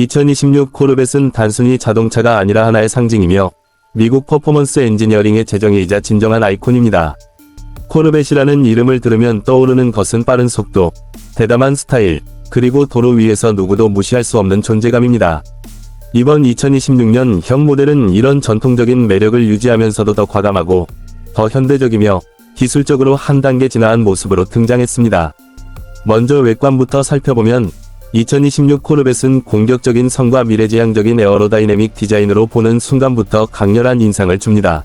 2026 코르벳은 단순히 자동차가 아니라 하나의 상징이며 미국 퍼포먼스 엔지니어링의 재정이자 진정한 아이콘입니다. 코르벳이라는 이름을 들으면 떠오르는 것은 빠른 속도, 대담한 스타일, 그리고 도로 위에서 누구도 무시할 수 없는 존재감입니다. 이번 2026년 형 모델은 이런 전통적인 매력을 유지하면서도 더 과감하고 더 현대적이며 기술적으로 한 단계 진화한 모습으로 등장했습니다. 먼저 외관부터 살펴보면 2026 코르벳은 공격적인 성과 미래지향적인 에어로다이내믹 디자인으로 보는 순간부터 강렬한 인상을 줍니다.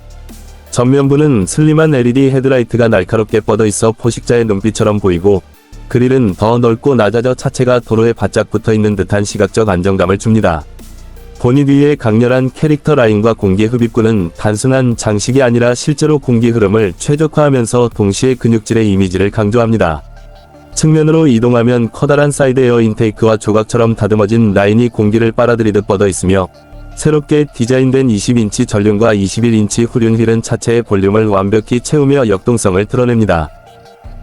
전면부는 슬림한 LED 헤드라이트가 날카롭게 뻗어 있어 포식자의 눈빛처럼 보이고 그릴은 더 넓고 낮아져 차체가 도로에 바짝 붙어 있는 듯한 시각적 안정감을 줍니다. 본닛 위의 강렬한 캐릭터 라인과 공기 흡입구는 단순한 장식이 아니라 실제로 공기 흐름을 최적화하면서 동시에 근육질의 이미지를 강조합니다. 측면으로 이동하면 커다란 사이드 에어 인테이크와 조각처럼 다듬어진 라인이 공기를 빨아들이듯 뻗어 있으며 새롭게 디자인된 20인치 전륜과 21인치 후륜 휠은 차체의 볼륨을 완벽히 채우며 역동성을 드러냅니다.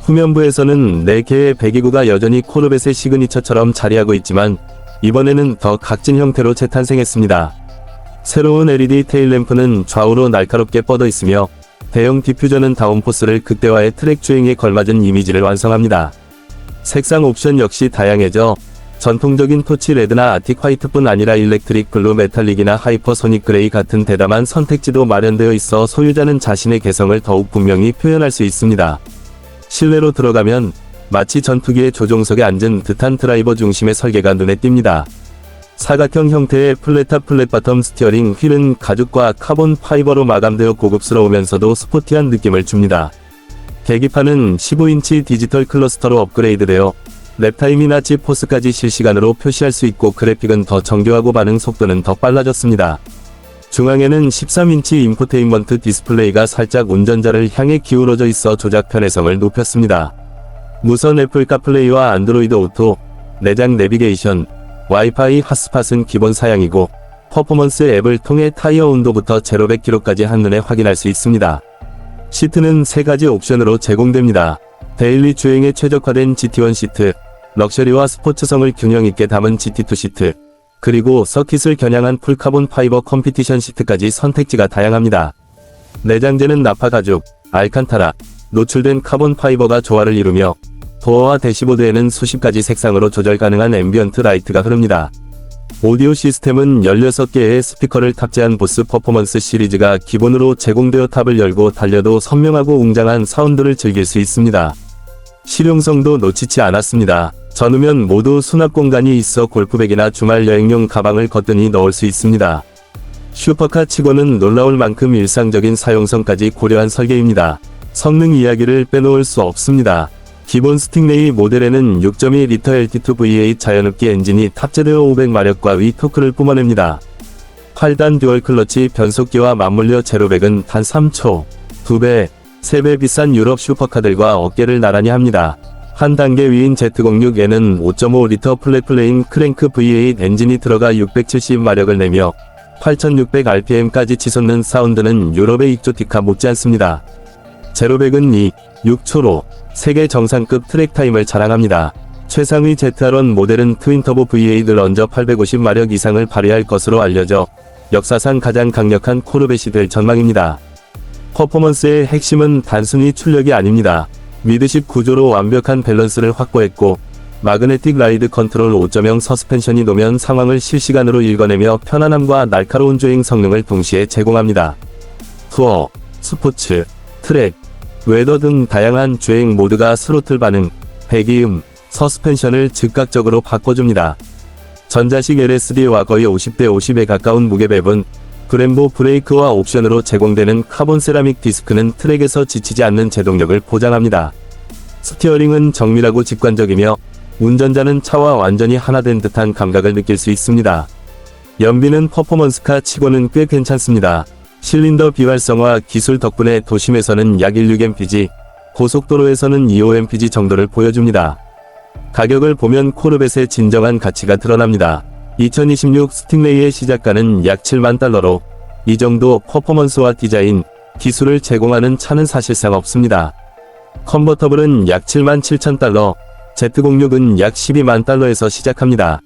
후면부에서는 4개의 배기구가 여전히 코르벳의 시그니처처럼 자리하고 있지만 이번에는 더 각진 형태로 재탄생했습니다. 새로운 LED 테일램프는 좌우로 날카롭게 뻗어 있으며 대형 디퓨저는 다운포스를 극대화해 트랙 주행에 걸맞은 이미지를 완성합니다. 색상 옵션 역시 다양해져 전통적인 토치 레드나 아틱 화이트뿐 아니라 일렉트릭 블루 메탈릭이나 하이퍼소닉 그레이 같은 대담한 선택지도 마련되어 있어 소유자는 자신의 개성을 더욱 분명히 표현할 수 있습니다. 실내로 들어가면 마치 전투기의 조종석에 앉은 듯한 드라이버 중심의 설계가 눈에 띕니다. 사각형 형태의 플랫탑 플랫바텀 스티어링 휠은 가죽과 카본 파이버로 마감되어 고급스러우면서도 스포티한 느낌을 줍니다. 계기판은 15인치 디지털 클러스터로 업그레이드되어 랩타임이나 지포스까지 실시간으로 표시할 수 있고 그래픽은 더 정교하고 반응 속도는 더 빨라졌습니다. 중앙에는 13인치 인포테인먼트 디스플레이가 살짝 운전자를 향해 기울어져 있어 조작 편의성을 높였습니다. 무선 애플 카플레이와 안드로이드 오토, 내장 내비게이션, 와이파이 핫스팟은 기본 사양이고 퍼포먼스 앱을 통해 타이어 온도부터 0 100km까지 한눈에 확인할 수 있습니다. 시트는 세 가지 옵션으로 제공됩니다. 데일리 주행에 최적화된 GT1 시트, 럭셔리와 스포츠성을 균형 있게 담은 GT2 시트, 그리고 서킷을 겨냥한 풀카본 파이버 컴피티션 시트까지 선택지가 다양합니다. 내장재는 나파 가죽, 알칸타라, 노출된 카본 파이버가 조화를 이루며 도어와 대시보드에는 수십 가지 색상으로 조절 가능한 앰비언트 라이트가 흐릅니다. 오디오 시스템은 16개의 스피커를 탑재한 보스 퍼포먼스 시리즈가 기본으로 제공되어 탑을 열고 달려도 선명하고 웅장한 사운드를 즐길 수 있습니다. 실용성도 놓치지 않았습니다. 전후면 모두 수납 공간이 있어 골프백이나 주말 여행용 가방을 거뜬히 넣을 수 있습니다. 슈퍼카 치고는 놀라울 만큼 일상적인 사용성까지 고려한 설계입니다. 성능 이야기를 빼놓을 수 없습니다. 기본 스팅레이 모델에는 6.2L LT2 V8 자연흡기 엔진이 탑재되어 500마력과 위 토크를 뿜어냅니다. 8단 듀얼 클러치 변속기와 맞물려 제로백은 단 3초, 2배, 3배 비싼 유럽 슈퍼카들과 어깨를 나란히 합니다. 한 단계 위인 Z06에는 5.5리터 플랫플레인 크랭크 V8 엔진이 들어가 670마력을 내며 8600rpm까지 치솟는 사운드는 유럽의 익조티카 못지않습니다. 제로백은 2, 6초로 세계 정상급 트랙 타임을 자랑합니다. 최상위 ZR1 모델은 트윈터보 V8을 얹어 850마력 이상을 발휘할 것으로 알려져 역사상 가장 강력한 코르벳이 될 전망입니다. 퍼포먼스의 핵심은 단순히 출력이 아닙니다. 미드십 구조로 완벽한 밸런스를 확보했고 마그네틱 라이드 컨트롤 5.0 서스펜션이 노면 상황을 실시간으로 읽어내며 편안함과 날카로운 주행 성능을 동시에 제공합니다. 투어, 스포츠, 트랙, 웨더 등 다양한 주행 모드가 스로틀 반응, 배기음, 서스펜션을 즉각적으로 바꿔줍니다. 전자식 LSD와 거의 50대 50에 가까운 무게배분, 브렘보 브레이크와 옵션으로 제공되는 카본 세라믹 디스크는 트랙에서 지치지 않는 제동력을 보장합니다. 스티어링은 정밀하고 직관적이며 운전자는 차와 완전히 하나 된 듯한 감각을 느낄 수 있습니다. 연비는 퍼포먼스카 치고는 꽤 괜찮습니다. 실린더 비활성화 기술 덕분에 도심에서는 약 16mpg, 고속도로에서는 25mpg 정도를 보여줍니다. 가격을 보면 코르벳의 진정한 가치가 드러납니다. 2026 스팅레이의 시작가는 약 7만 달러로 이 정도 퍼포먼스와 디자인, 기술을 제공하는 차는 사실상 없습니다. 컨버터블은 약 7만 7천 달러, Z06은 약 12만 달러에서 시작합니다.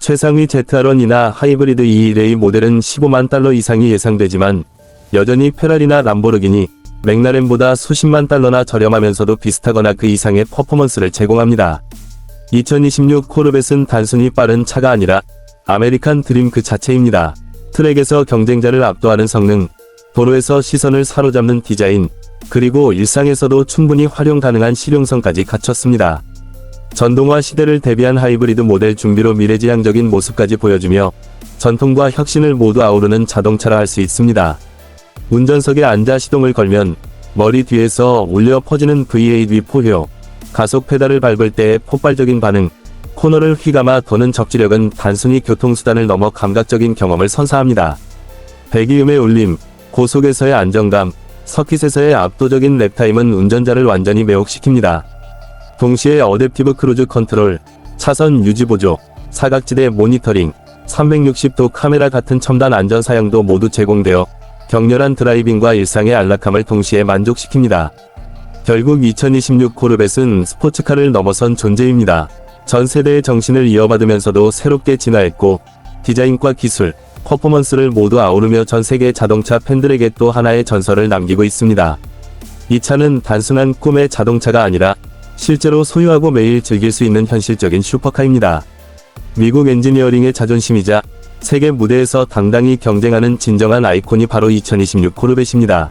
최상위 ZR1이나 하이브리드 E1A 모델은 15만 달러 이상이 예상되지만 여전히 페라리나 람보르기니, 맥라렌보다 수십만 달러나 저렴하면서도 비슷하거나 그 이상의 퍼포먼스를 제공합니다. 2026 코르벳은 단순히 빠른 차가 아니라 아메리칸 드림 그 자체입니다. 트랙에서 경쟁자를 압도하는 성능, 도로에서 시선을 사로잡는 디자인, 그리고 일상에서도 충분히 활용 가능한 실용성까지 갖췄습니다. 전동화 시대를 대비한 하이브리드 모델 준비로 미래지향적인 모습까지 보여주며 전통과 혁신을 모두 아우르는 자동차라 할 수 있습니다. 운전석에 앉아 시동을 걸면 머리 뒤에서 울려 퍼지는 V8V 포효, 가속 페달을 밟을 때의 폭발적인 반응, 코너를 휘감아 도는 적지력은 단순히 교통수단을 넘어 감각적인 경험을 선사합니다. 배기음의 울림, 고속에서의 안정감, 서킷에서의 압도적인 랩타임은 운전자를 완전히 매혹시킵니다. 동시에 어댑티브 크루즈 컨트롤, 차선 유지 보조, 사각지대 모니터링, 360도 카메라 같은 첨단 안전 사양도 모두 제공되어 격렬한 드라이빙과 일상의 안락함을 동시에 만족시킵니다. 결국 2026 코르벳은 스포츠카를 넘어선 존재입니다. 전 세대의 정신을 이어받으면서도 새롭게 진화했고 디자인과 기술, 퍼포먼스를 모두 아우르며 전 세계 자동차 팬들에게 또 하나의 전설을 남기고 있습니다. 이 차는 단순한 꿈의 자동차가 아니라 실제로 소유하고 매일 즐길 수 있는 현실적인 슈퍼카입니다. 미국 엔지니어링의 자존심이자 세계 무대에서 당당히 경쟁하는 진정한 아이콘이 바로 2026 코르벳입니다.